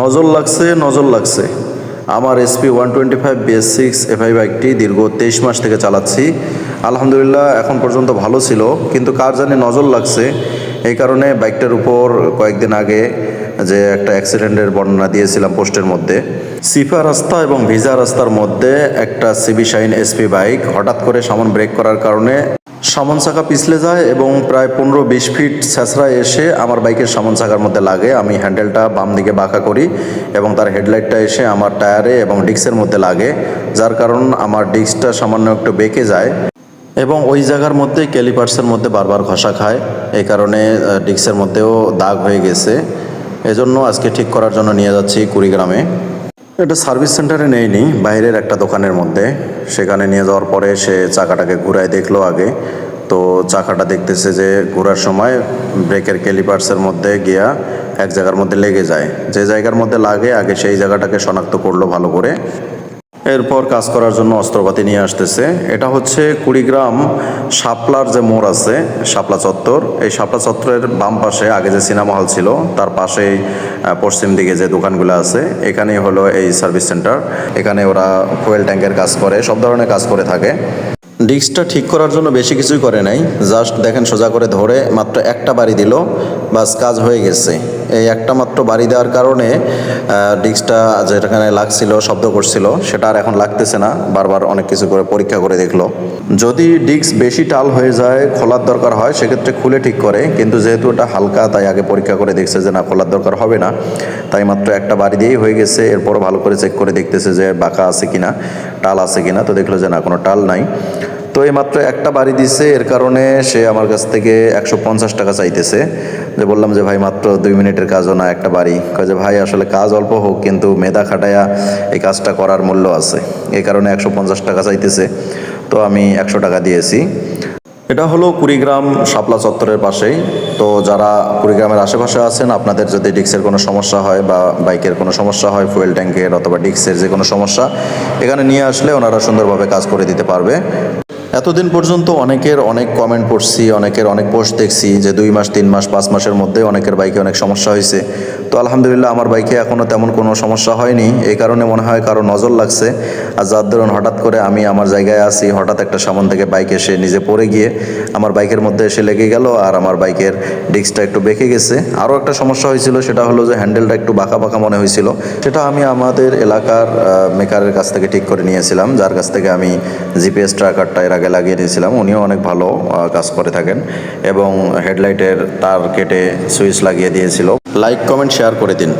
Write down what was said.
নজর লাগছে নজর লাগছে। আমার SP one twenty five BS six FI বাইকটি দীর্ঘ তেইশ মাস থেকে চালাচ্ছি। আলহামদুলিল্লাহ, এখন পর্যন্ত ভালো ছিল, কিন্তু কার জানি নজর লাগছে। এই কারণে বাইকটার উপর কয়েকদিন আগে যে একটা অ্যাক্সিডেন্টের বর্ণনা দিয়েছিলাম পোস্টের মধ্যে, সিফা রাস্তা এবং ভিজা রাস্তার মধ্যে একটা সিবি শাইন এসপি বাইক হঠাৎ করে সামন ব্রেক করার কারণে সামন চাকা পিছলে যায় এবং প্রায় পনেরো বিশ ফিট ছেঁচড়ায় এসে আমার বাইকের সামন চাকার মধ্যে লাগে। আমি হ্যান্ডেলটা বাম দিকে বাঁকা করি এবং তার হেডলাইটটা এসে আমার টায়ারে এবং ডিস্কের মধ্যে লাগে, যার কারণ আমার ডিস্কটা সামান্য একটু বেঁকে যায় এবং ওই জায়গার মধ্যে ক্যালিপার্সের মধ্যে বারবার ঘষা খায়। এই কারণে ডিস্কের মধ্যেও দাগ হয়ে গেছে। এজন্য আজকে ঠিক করার জন্য নিয়ে যাচ্ছি কুড়িগ্রামে। এটা সার্ভিস সেন্টারে নেইনি, বাইরের একটা দোকানের মধ্যে। সেখানে নিয়ে যাওয়ার পরে সে চাকাটাকে ঘুরায় দেখল আগে। তো চাকাটা দেখতেছে যে ঘোরার সময় ব্রেকের ক্যালিপার্সের মধ্যে গিয়া এক জায়গার মধ্যে লেগে যায়। যে জায়গার মধ্যে লাগে, আগে সেই জায়গাটাকে শনাক্ত করল ভালো করে। এরপর কাজ করার জন্য অস্ত্রপাতি নিয়ে আসতেছে। এটা হচ্ছে কুড়িগ্রাম শাপলার যে মোড় আছে শাপলা চত্বর। এই শাপলা চত্বরের বাম পাশে আগে যে সিনেমা হল ছিল তার আহ, পশ্চিম দিকে যে দোকানগুলো আছে এখানেই হলো এই সার্ভিস সেন্টার। এখানে ওরা ফুয়েল ট্যাঙ্কের কাজ করে সব ধরনের কাজ করে থাকে। ডিস্কটা ঠিক করার জন্য বেশি কিছুই করে নাই জাস্ট দেখেন সোজা করে ধরে মাত্র একটা বাড়ি দিল বাস কাজ হয়ে গেছে। এই একটা মাত্র বাড়ি দেওয়ার কারণে ডিস্কটা যেখানে লাগছিল, শব্দ করছিল, সেটা আর এখন লাগতেছে না। বারবার অনেক কিছু করে পরীক্ষা করে দেখল। যদি ডিস্ক বেশি টাল হয়ে যায়, খোলার দরকার হয়, সেক্ষেত্রে খুলে ঠিক করে। কিন্তু যেহেতু এটা হালকা, তাই আগে পরীক্ষা করে দেখছে যে, না, খোলার দরকার হবে না। তাই মাত্র একটা বাড়ি দিয়েই হয়ে গেছে। এরপর ভালো করে চেক করে দেখতেছে যে, বাঁকা আছে কিনা, টাল আছে কিনা। তো দেখল যে, না, কোনো টাল নাই। তো এই মাত্র একটা বাড়ি দিছে, এর কারণে সে আমার কাছ থেকে একশো পঞ্চাশ টাকা চাইতেছে। যে বললাম যে, ভাই, মাত্র দুই মিনিটের কাজও না, একটা বাড়ি। কয় যে, ভাই, আসলে কাজ অল্প হোক, কিন্তু মেধা খাটায়া এই কাজটা করার মূল্য আছে। এই কারণে একশো পঞ্চাশ টাকা চাইতেছে। তো আমি একশো টাকা দিয়েছি। এটা হলো কুড়িগ্রাম শাপলা চত্বরের পাশেই। তো যারা কুড়িগ্রামের আশেপাশে আছেন, আপনাদের যদি ডিক্সের কোনো সমস্যা হয় বা বাইকের কোনো সমস্যা হয়, ফুয়েল ট্যাঙ্কের অথবা ডিক্সের যে কোনো সমস্যা, এখানে নিয়ে আসলে ওনারা সুন্দরভাবে কাজ করে দিতে পারবে। এতদিন পর্যন্ত অনেকের অনেক কমেন্ট পড়ছি, অনেকের অনেক পোস্ট দেখছি যে দুই মাস, তিন মাস, পাঁচ মাসের মধ্যে অনেকের বাইকে অনেক সমস্যা হয়েছে। তো আলহামদুলিল্লাহ আমার বাইকে এখনও তেমন কোনো সমস্যা হয়নি। এই কারণে মনে হয় কারও নজর লাগছে। আর যার ধরুন হঠাৎ করে আমি আমার জায়গায় আসি হঠাৎ একটা সামন থেকে বাইক এসে নিজে পড়ে গিয়ে আমার বাইকের মধ্যে এসে লেগে গেল আর আমার বাইকের ডিস্কটা একটু বেঁকে গেছে। আরও একটা সমস্যা হয়েছিল, সেটা হলো যে হ্যান্ডেলটা একটু বাঁকা বাঁকা মনে হয়েছিল। সেটা আমি আমাদের এলাকার মেকারের কাছ থেকে ঠিক করে নিয়েছিলাম। যার কাছ থেকে আমি জিপিএস ট্র্যাকারটা এর আগে লাগিয়ে দিয়েছিলাম। উনিও অনেক ভালো কাজ করে থাকেন। এবং হেডলাইটের তার কেটে সুইচ লাগিয়ে দিয়েছিল। লাইক, কমেন্ট, শেয়ার করে দিন।